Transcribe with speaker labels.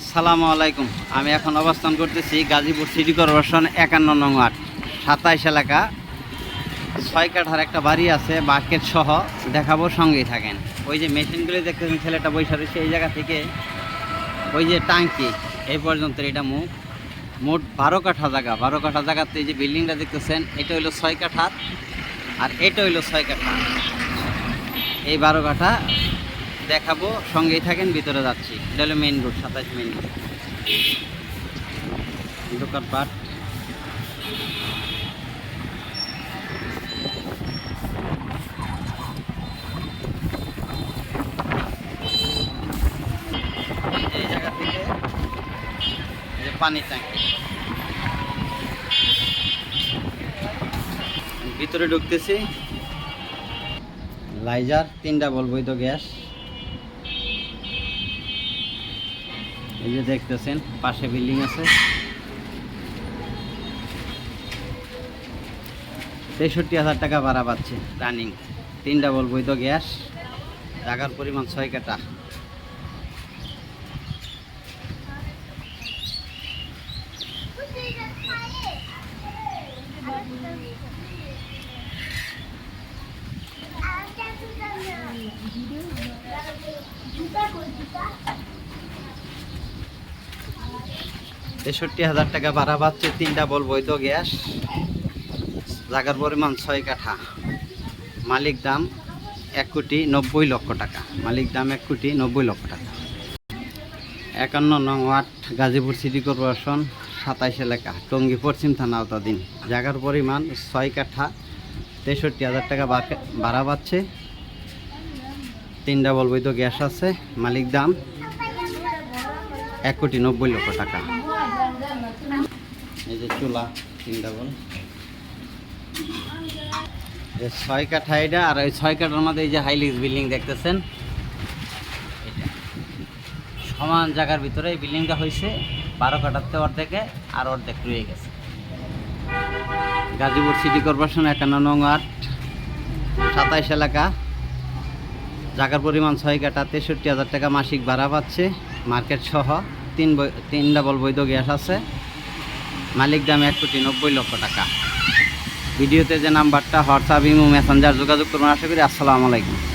Speaker 1: আসসালামু আলাইকুম। আমি এখন অবস্থান করতেছি গাজীপুর সিটি কর্পোরেশন একান্ন নং ওয়ার্ড, সাতাইশ এলাকা। ছয় কাঠার একটা বাড়ি আছে বাকেট সহ, দেখাবো সঙ্গেই থাকেন। ওই যে মেশিনগুলি দেখতেছেন, ছেলেটা বৈশা রয়েছে এই জায়গা থেকে। ওই যে টাঙ্কি, এই পর্যন্ত এটা মুখ। মোট বারো কাঠা জায়গা, বারো কাঠা জায়গাতে এই যে বিল্ডিংটা দেখতেছেন, এটা হইল ছয় কাঠার আর এটা হইল ছয় কাঠা। এই বারো কাঠা দেখাবো, সঙ্গেই থাকেন, ভিতরে যাচ্ছি। এটা হলো মেইন রোড সাতাশ মেইন রোড এই জায়গা থেকে ট্যাঙ্কি। ভিতরে ঢুকতেছি। লাইজার, তিনটা বলবই তো গ্যাস। এই যে দেখতেছেন, পাশে বিল্ডিং আছে। তেষট্টি হাজার টাকা ভাড়া পাচ্ছে রানিং তিন ডাবল বৈধ গ্যাস। টাকার পরিমাণ ছয় কাটা তেষট্টি হাজার টাকা ভাড়া পাচ্ছে তিন ডাবল বৈধ গ্যাস। জাগার পরিমাণ ছয় কাঠা। মালিক দাম এক কোটি নব্বই লক্ষ টাকা। মালিক দাম এক কোটি নব্বই লক্ষ টাকা। একান্ন নং ওয়ার্ড, গাজীপুর সিটি কর্পোরেশন, সাতাইশ এলাকা, টঙ্গী, পশ্চিম থানা আওতাধীন। জায়গার পরিমাণ ছয় কাঠা, তেষট্টি হাজার টাকা ভাড়া পাচ্ছে। তিন ডাবল বৈধ গ্যাস আছে। মালিক দাম এক কোটি নব্বই লক্ষ টাকা। এই যে চুলা, তিন ডাবল। ছয় কাঠা এটা, আর ওই ছয় কাঠার মধ্যে এই যে হাইলিক্স বিল্ডিং দেখতেছেন, এটা। সমান জায়গার ভিতরে এই বিল্ডিংটা হয়েছে বারো কাঠাতে অর্ধেকে আর অর্ধেক রয়ে গেছে। গাজীপুর সিটি কর্পোরেশন একান্ন নং আট সাতাইশ এলাকা। জায়গার পরিমাণ ছয় কাটা তেষট্টি হাজার টাকা মাসিক ভাড়া পাচ্ছে। মার্কেট সহ তিন তিন ডাবল বৈধ গ্যাস আছে। মালিক দাম এক কোটি নব্বই লক্ষ টাকা। ভিডিওতে যে নাম্বারটা হোয়াটসঅ্যাপ ইমো মেসেঞ্জার যোগাযোগ করবেন, আশা করি। আসসালামু আলাইকুম।